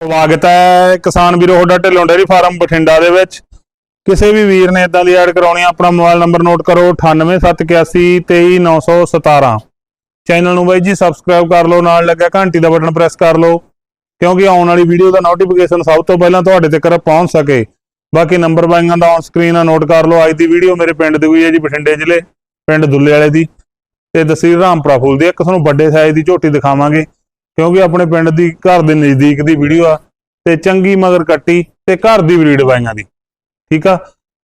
ਸਵਾਗਤ ਹੈ ਕਿਸਾਨ ਵੀਰੋ ਤੁਹਾਡਾ ਢਿੱਲੋਂ ਡੇਅਰੀ ਫਾਰਮ ਬਠਿੰਡਾ ਦੇ ਵਿੱਚ। ਕਿਸੇ ਵੀ ਵੀਰ ਨੇ ਇਦਾਂ ਦੀ ਐਡ ਕਰਾਉਣੀ ਆ, ਆਪਣਾ ਮੋਬਾਈਲ ਨੰਬਰ ਨੋਟ ਕਰੋ 9871823917 ਚੈਨਲ ਨੂੰ ਬਾਈ ਜੀ ਸਬਸਕ੍ਰਾਈਬ ਕਰ ਲਓ ਨਾਲ ਲੱਗਿਆ ਘੰਟੀ ਦਾ ਬਟਨ ਪ੍ਰੈਸ ਕਰ ਲਓ ਕਿਉਂਕਿ ਆਉਣ ਵਾਲੀ ਵੀਡੀਓ ਦਾ ਨੋਟੀਫਿਕੇਸ਼ਨ ਸਭ ਤੋਂ ਪਹਿਲਾਂ ਤੁਹਾਡੇ ਤੱਕ ਪਹੁੰਚ ਸਕੇ। ਬਾਕੀ ਨੰਬਰ ਬਾਈਆਂ ਦਾ ਔਨ ਸਕਰੀਨ ਆ ਨੋਟ ਕਰ ਲਓ ਅੱਜ ਦੀ ਵੀਡੀਓ ਮੇਰੇ ਪਿੰਡ ਦੀ ਹੋਈ ਹੈ ਜੀ ਬਠਿੰਡੇ ਜ਼ਿਲ੍ਹੇ ਪਿੰਡ ਦੁੱਲੇ ਵਾਲੇ ਦੀ। ਤੇ ਦਸੀਰ ਰਾਮਪੁਰਾ ਫੁੱਲ ਦੀ ਇੱਕ ਤੁਹਾਨੂੰ ਵੱਡੇ ਸਾਈਜ਼ ਦੀ ਝੋਟੀ ਦਿਖਾਵਾਂਗੇ। ਕਿਉਂਕਿ ਆਪਣੇ ਪਿੰਡ ਦੀ ਘਰ ਦੇ ਨਜ਼ਦੀਕ ਦੀ ਵੀਡੀਓ ਆ ਤੇ ਚੰਗੀ ਮਗਰ ਕੱਟੀ ਤੇ ਘਰ ਦੀ ਬਰੀਡ ਬਾਈਆਂ ਦੀ। ਠੀਕ ਆ?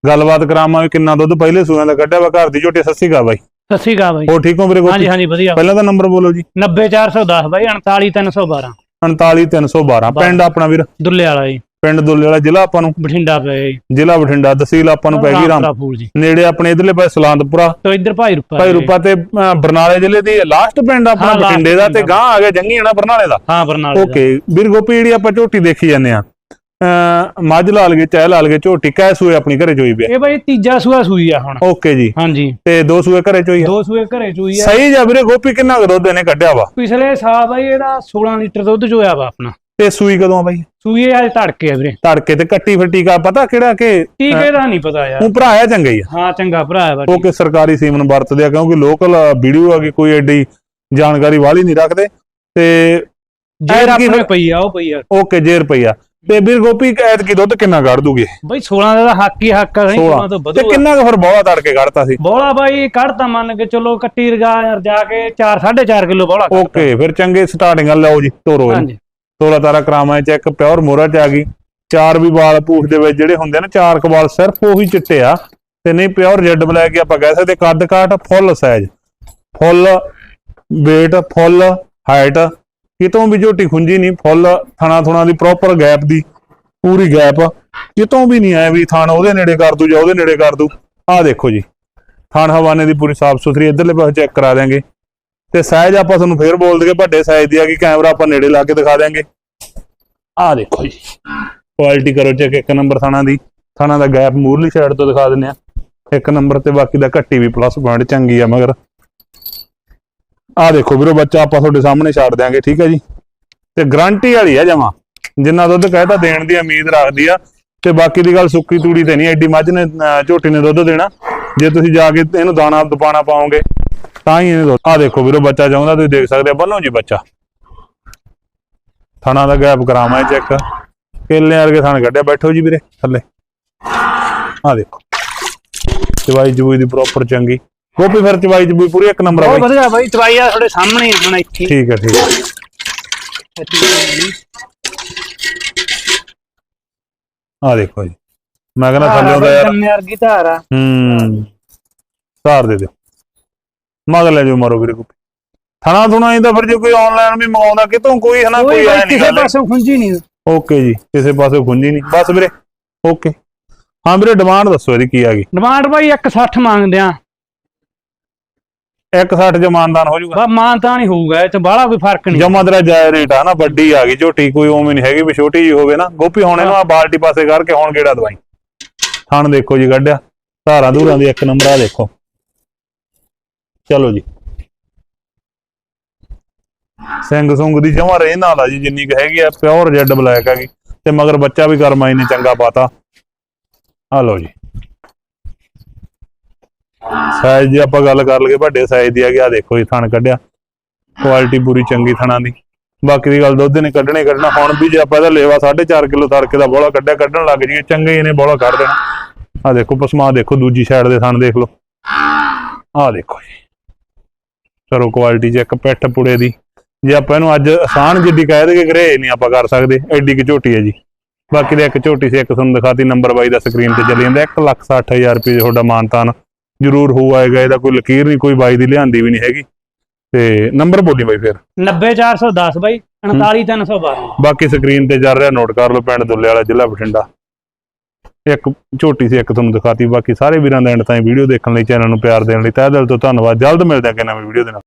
ਗੱਲਬਾਤ ਕਰਾਵਾਂਗੇ ਕਿੰਨਾ ਦੁੱਧ ਪਹਿਲੇ ਸੂਆਂ ਦਾ ਕੱਢਿਆ ਵਾ ਘਰ ਦੀ ਝੋਟੀ। ਸੱਸੀ ਗਾ ਬਾਈ। ਸ਼੍ਰੀ ਅਕਾਲ ਬਾਈ। ਹੋਰ ਠੀਕ ਹੋ ਵੀਰੇ ਹਾਂਜੀ ਹਾਂਜੀ ਵਧੀਆ। ਪਹਿਲਾਂ ਤਾਂ ਨੰਬਰ ਬੋਲੋ ਜੀ। 90410 ਬਾਈ 39312 39312 ਪਿੰਡ ਆਪਣਾ ਵੀਰ? ਦੁੱਲੇ ਵਾਲਾ ਜੀ। ਪਿੰਡ ਦੁੱਲੇ ਵਾਲਾ ਜ਼ਿਲ੍ਹਾ ਆਪਾਂ ਨੂੰ? ਬਠਿੰਡਾ ਪਏ ਜ਼ਿਲ੍ਹਾ ਬਠਿੰਡਾ ਤਹਿਸੀਲ ਆਪਾਂ ਨੂੰ ਪੈ ਗਈ ਰਾਮ ਰਾਮਪੁਰਾ ਫੂਲ ਜੀ। ਨੇੜੇ ਆਪਣੇ ਇਧਰਲੇ ਪਾਸੇ ਸਲਾਂਤਪੁਰਾ ਤੋਂ ਇੱਧਰ ਭਾਈ ਰੁਪਾ ਭਾਈ ਰੂਪਾ ਤੇ ਬਰਨਾਲੇ ਜ਼ਿਲ੍ਹੇ ਦੀ ਲਾਸਟ ਪਿੰਡ ਆਪਣਾ ਹਾਂ, last ਬਠਿੰਡੇ ਦਾ ਤੇ ਗਾਂ ਆ। ਗਿਆ ਜੰਗੀ ਆਣਾ ਬਰਨਾਲੇ ਦਾ। ਹਾਂ ਬਰਨਾਲੇ ਦਾ। ਓਕੇ ਵੀਰ ਗੋਪੀ ਜਿਹੜੀ ਆਪਾਂ ਝੋਟੀ ਦੇਖੀ ਜਾਂਦੇ ਆ ਮੱਝ ਲਾਲ ਗਏ ਚਾਹ ਲਾਲ ਗਏ ਝੋਟੀ ਕੈ ਸੂਏ ਆਪਣੀ ਘਰੇ ਚੋਈ ਪਿਆ। ਇਹ ਬਾਈ ਤੀਜਾ ਸੂਆ ਸੂਈ ਆ ਹੁਣ। ਓਕੇ ਜੀ। ਹਾਂਜੀ। ਤੇ ਦੋ ਸੂਏ ਘਰੇ ਚੋਈ ਆ। ਦੋ ਸੂਏ ਘਰੇ ਚੂਈ ਆ। ਸਹੀ ਜਾ ਵੀਰੇ ਗੋਪੀ ਕਿੰਨਾ ਕੁ ਦੁੱਧ ਇਹਨੇ ਕੱਢਿਆ ਵਾ? ਪਿਛਲੇ ਸਾਲ ਬਾਈ ਇਹਦਾ 16 ਲੀਟਰ ਦੁੱਧ ਚੋਇਆ ਵਾ ਆਪਣਾ। ਤੇ ਸੂਈ ਕਦੋਂ ਆ ਬਾਈ? ਇਹ ਅੱਜ ਧੜਕੇ ਆ ਵੀਰੇ। ਤੜਕੇ ਤੇ ਕੱਟੀ ਫੱਟੀ ਕਾ ਪਤਾ ਕਿਹੜਾ ਕਿ ਟੀਕੇ ਦਾ ਨਹੀਂ ਪਤਾ ਯਾਰ। ਉਹ ਭਰਾ ਆ ਚੰਗਾ ਹੀ ਆ। ਹਾਂ ਚੰਗਾ ਭਰਾ ਹੈ ਉਹ ਕਿ ਸਰਕਾਰੀ ਸੀਮਨ ਵਰਤਦੇ ਆ ਕਿਉਂਕਿ ਲੋਕਲ ਵੀਡੀਓ ਆ ਕਿ ਕੋਈ ਐਡੀ ਜਾਣਕਾਰੀ ਵਾਲੀ ਨਹੀਂ ਰੱਖਦੇ। ਤੇ ਜੇਰ ਐਤਕੀ ਆਪਣੇ ਫਿਰ- ਪਈ ਆ ਉਹ ਪਈ ਆ। ਓਕੇ ਜੇ ਰੁਪਈਆ ਤੇ ਵੀਰ ਗੋਪੀ ਐਤ ਕੀ ਦੁੱਧ ਕਿੰਨਾ ਕੱਢ ਦੂਗੇ? ਬਾਈ 16 ਦਾ ਤਾਂ ਹੱਕ ਹੀ ਹੱਕ ਆ ਸਹੀ 16 ਤੋਂ ਤੇ ਵਧੂ ਕਿੰਨਾ ਕੁ ਫਿਰ ਬੋਲਾ ਤੜਕੇ ਕੱਢਤਾ ਸੀ? ਬੋਲਾ ਬਾਈ ਕੱਢਤਾ ਮੰਨ ਕੇ ਚਲੋ ਕੱਟੀ ਰਗਾ ਰਜਾ ਕੇ 4 4.5 ਕਿਲੋ ਬੋਲਾ। ਓਕੇ ਫਿਰ ਚੰਗੇ ਸਟਾਰਟਿੰਗ ਲਓ ਜੀ ਤੋਰੋ ਇਹਨੂੰ। ਹਾਂਜੀ। ਤੋਲਾ ਤਾਰਾ ਕਰਾਵਾਂ ਚੈੱਕ ਪਿਓਰ ਮੋਰਾ ਚ ਆ ਗਈ। ਚਾਰ ਵੀ ਵਾਲ ਪੂਛ ਦੇ ਵਿੱਚ ਜਿਹੜੇ ਹੁੰਦੇ ਨੇ, ਚਾਰ ਕੁ ਵਾਲ ਸਿਰਫ ਉਹੀ ਚਿੱਟੇ ਆ। ਤੇ ਨਹੀਂ, ਪਿਓਰ ਜੈਡ ਬਲੈਕ ਹੀ ਆਪਾਂ ਕਹਿ ਸਕਦੇ, ਕੱਦ ਕਾਠ full size. Full, weight, full height ਕਿਤੋਂ ਵੀ ਝੋਟੀ ਖੁੰਜੀ ਨਹੀਂ, ਫੁੱਲ ਥਣਾ ਥੁਣਾ ਦੀ ਪ੍ਰੋਪਰ ਗੈਪ ਦੀ, ਪੂਰੀ ਗੈਪ ਕਿਤੋਂ ਵੀ ਨਹੀਂ ਆਇਆ ਵੀ ਥਾਣ ਉਹਦੇ ਨੇੜੇ ਕਰ ਦੂ ਜਾਂ ਉਹਦੇ ਨੇੜੇ ਕਰ ਦੂ। ਆਹ ਦੇਖੋ ਜੀ, ਥਾਣ ਹਵਾਨੇ ਦੀ ਪੂਰੀ ਸਾਫ਼ ਸੁਥਰੀ ਇਧਰਲੇ ਪਾਸੇ ਚੈੱਕ ਕਰਾ ਦਿਆਂਗੇ। ਤੇ ਸਾਈਜ਼ ਆਪਾਂ ਤੁਹਾਨੂੰ ਫੇਰ ਬੋਲ ਦਗੇ ਵੱਡੇ ਸਾਈਜ਼ ਦੀ ਆ ਕਿ ਕੈਮਰਾ ਆਪਾਂ ਨੇੜੇ ਲਾ ਕੇ ਦਿਖਾ ਦਿਆਂਗੇ। ਆਹ ਦੇਖੋ ਜੀ ਕੁਆਲਿਟੀ ਕਰੋ ਚੈੱਕ ਇੱਕ ਨੰਬਰ ਥਾਣਾ ਦੀ, ਥਾਣਾ ਦਾ ਗੈਪ ਮੂਰਲੀ ਸਾਈਡ ਤੋਂ ਦਿਖਾ ਦਿੰਨੇ ਆ। ਇੱਕ ਨੰਬਰ ਤੇ ਬਾਕੀ ਦਾ ਘੱਟੀ ਵੀ ਪਲੱਸ ਪੁਆਇੰਟ ਚੰਗੀ ਆ ਮਗਰ। ਆਹ ਦੇਖੋ ਵੀਰੋ, ਬੱਚਾ ਆਪਾਂ ਤੁਹਾਡੇ ਸਾਹਮਣੇ ਛੱਡ ਦਿਆਂਗੇ, ਠੀਕ ਹੈ ਜੀ। ਤੇ ਗਰੰਟੀ ਵਾਲੀ ਆ ਜਮਾ, ਜਿੰਨਾ ਦੁੱਧ ਕਹਿਤਾ ਦੇਣ ਦੀ ਉਮੀਦ ਰੱਖਦੀ ਆ। ਤੇ ਬਾਕੀ ਦੀ ਗੱਲ ਸੁੱਕੀ ਤੂੜੀ ਤੇ ਨਹੀਂ, ਐਡੀ ਮੱਝ ਨੇ ਝੋਟੀ ਨੇ ਦੁੱਧ ਦੇਣਾ। ਜੇ ਤੁਸੀਂ ਜਾ ਕੇ ਇਹਨੂੰ ਦਾਣਾ ਦਪਾਣਾ ਪਾਓਗੇ ਤਾਂ ਹੀ ਇਹਨੇ ਆਹ ਦੇਖੋ ਵੀਰੋ ਬੱਚਾ ਚਾਹੁੰਦਾ ਤੁਸੀਂ ਦੇਖ ਸਕਦੇ ਆ ਬੰਨੋ ਜੀ ਬੱਚਾ। ਥਣਾ ਦਾ ਗੈਪ ਕਰਾਵਾਂ ਚੈੱਕ ਕੇਲੇ ਵਰਗੇ ਥਣ ਕੱਢਿਆ ਬੈਠੋ ਜੀ ਵੀਰੇ ਥੱਲੇ। ਆਹ ਦੇਖੋ। ਚਵਾਈ ਜੂਈ ਦੀ ਪ੍ਰੋਪਰ ਚੰਗੀ। ਗੋਪੀ ਫਿਰ ਚਵਾਈ ਜੂਈ ਪੂਰੀ ਇੱਕ ਨੰਬਰ ਆ ਬਹੁਤ ਵਧੀਆ ਬਾਈ ਚਵਾਈ ਆ ਤੁਹਾਡੇ ਸਾਹਮਣੇ ਹੁਣ ਇੱਥੇ। ਠੀਕ ਹੈ ਠੀਕ ਹੈ ਆਹ ਦੇਖੋ ਜੀ। ਮੈਂ ਕਹਿੰਦਾ ਥੱਲੇ ਦਾ ਯਾਰ। ਕੰਨੇ ਵਰਗੀ ਧਾਰ ਆ। ਹੂੰ। ਧਾਰ ਦੇ ਦਿਓ। ਮਗਰ ਲੈ ਜਾਓ ਮਾਰੋ ਵੀਰੇ ਗੋਪੀ ਥਣਾ ਥੁਣਾ ਇਹਦਾ ਫਿਰ ਜੇ ਕੋਈ ਆਨਲਾਈਨ ਵੀ ਮੰਗਾਉਂਦਾ ਕਿਤੋਂ ਕੋਈ ਹਨਾ ਕੋਈ ਕੋਈ ਆਇਆ ਨਹੀਂ ਕਿਸੇ ਪਾਸੋਂ ਖੁੰਝੀ ਨਹੀਂ। ਓਕੇ ਜੀ ਕਿਸੇ ਪਾਸੇ ਖੁੰਜੀ ਨਹੀਂ। ਬਸ ਵੀਰੇ ਓਕੇ ਹਾਂ ਵੀਰੇ ਡਿਮਾਂਡ ਦੱਸੋ ਇਹਦੀ ਕੀ ਆ ਗਈ। ਡਿਮਾਂਡ ਬਾਈ 160 ਮੰਗਦੇ ਆ। 160 ਜਮਾਨਦਾਨ ਹੋ ਜਾਊਗਾ। ਬਾ ਮਾਨ ਤਾਂ ਨਹੀਂ ਹੋਊਗਾ ਇਹ ਚ ਬਾਹਲਾ ਕੋਈ ਫ਼ਰਕ ਨਹੀਂ। ਜਮਾ ਤੇਰਾ ਜਾਇ ਰੇਟ ਆ ਨਾ ਵੱਡੀ ਆ ਗਈ ਝੋਟੀ ਕੋਈ ਉਵੇਂ ਨਹੀਂ ਹੈਗੀ ਵੀ ਛੋਟੀ ਜੀ ਹੋਵੇ ਨਾ। ਗੋਪੀ ਹੁਣ ਇਹਨੂੰ ਆ ਬਾਲਟੀ ਪਾਸੇ ਕਰਕੇ ਹੁਣ ਕਿਹੜਾ ਦਵਾਈ? ਥਣ ਦੇਖੋ ਜੀ ਕੱਢਿਆ। ਧਾਰਾਂ ਧੂਰਾਂ ਦੀ ਇੱਕ ਨੰਬਰ ਆ ਦੇਖੋ। ਚਲੋ ਜੀ। ਸਿੰਘ ਸੁੰਗ ਦੀ ਜਮਾ ਰੇ ਨਾਲ ਆ ਜੀ, ਜਿੰਨੀ ਕੁ ਹੈਗੀ ਆ ਪਿਓਰ ਜੈਡ ਬਲੈਕ ਹੈਗੀ ਤੇ ਮਗਰ ਬੱਚਾ ਵੀ ਕਰਮਾਈ ਨੇ ਚੰਗਾ ਪਾਤਾ। ਆ ਲਓ ਜੀ। ਸਾਈਜ਼ ਦੀ ਆਪਾਂ ਗੱਲ ਕਰ ਲਈਏ, ਵੱਡੇ ਸਾਈਜ਼ ਦੀ ਹੈਗੀ, ਆ ਦੇਖੋ ਜੀ, ਥਣ ਕੱਢਿਆ। ਕੁਆਲਿਟੀ ਪੂਰੀ ਚੰਗੀ ਥਣਾ ਦੀ। ਬਾਕੀ ਦੀ ਗੱਲ ਦੁੱਧ ਨੇ ਕੱਢਣੇ ਕੱਢਣਾ। ਹੁਣ ਵੀ ਜੇ ਆਪਾਂ ਇਹਦਾ ਲੇਵਾ 4.5 ਕਿਲੋ ਤੜਕੇ ਦਾ ਬੋਲਾ ਕੱਢਿਆ, ਕੱਢਣ ਲੱਗ ਜੀਏ ਚੰਗੇ ਹੀ ਇਹਨੇ ਬੋਲਾ ਕੱਢ ਦੇਣਾ। ਆ ਦੇਖੋ, ਪਸਮਾ ਦੇਖੋ, ਦੂਜੀ ਸਾਈਡ ਦੇ ਥਣ ਦੇਖ ਲਓ। ਆ ਦੇਖੋ ਜੀ। ਚਲੋ ਕੁਆਲਿਟੀ ਚੈੱਕ ਪਿੱਠ ਪੁੜੇ ਦੀ। ਜੇ ਆਪਾਂ ਇਹਨੂੰ ਅੱਜ ਆਸਾਨ ਜਿੱਡੀ ਕਹਿ ਦੇਗੇ ਗਰੇ ਨਹੀਂ ਆਪਾਂ ਕਰ ਸਕਦੇ। ਐਡੀ ਕਿ ਝੋਟੀ ਹੈ ਜੀ। ਬਾਕੀ ਦੇ ਇੱਕ ਝੋਟੀ ਸੀ ਇੱਕ ਤੁਹਾਨੂੰ ਦਿਖਾਤੀ ਨੰਬਰ 22 ਦਾ ਸਕਰੀਨ ਤੇ ਚੱਲੀ ਜਾਂਦਾ। 160000 ਰੁਪਏ ਤੁਹਾਡਾ ਮਾਨਤਾਨ ਜ਼ਰੂਰ ਹੋ ਆਏਗਾ। ਇਹਦਾ ਕੋਈ ਲਕੀਰ ਨਹੀਂ ਕੋਈ ਬਾਈ ਦੀ ਲਿਆਂਦੀ ਵੀ ਨਹੀਂ ਹੈਗੀ। ਤੇ ਨੰਬਰ ਬੋਲੀ ਬਾਈ ਫਿਰ। 90410 ਬਾਈ 39312 ਬਾਕੀ ਸਕਰੀਨ ਤੇ ਚੱਲ ਰਿਹਾ ਨੋਟ ਕਰ ਲਓ ਪਿੰਡ ਦੁੱਲੇ ਵਾਲਾ ਜ਼ਿਲ੍ਹਾ ਬਠਿੰਡਾ। ਇੱਕ ਝੋਟੀ ਸੀ, ਇੱਕ ਤੁਹਾਨੂੰ ਦਿਖਾਤੀ। ਬਾਕੀ ਸਾਰੇ ਵੀਰਾਂ ਦਾ ਐਂਡ ਤਾਈਂ ਵੀਡੀਓ ਦੇਖਣ ਲਈ, ਚੈਨਲ ਨੂੰ ਪਿਆਰ ਦੇਣ ਲਈ ਤਹਿ ਦਿਲ ਤੋਂ ਧੰਨਵਾਦ। ਜਲਦ ਮਿਲਦੇ ਹਾਂ ਕਿ ਨਵੀਂ ਵੀਡੀਓ ਦੇ ਨਾਲ।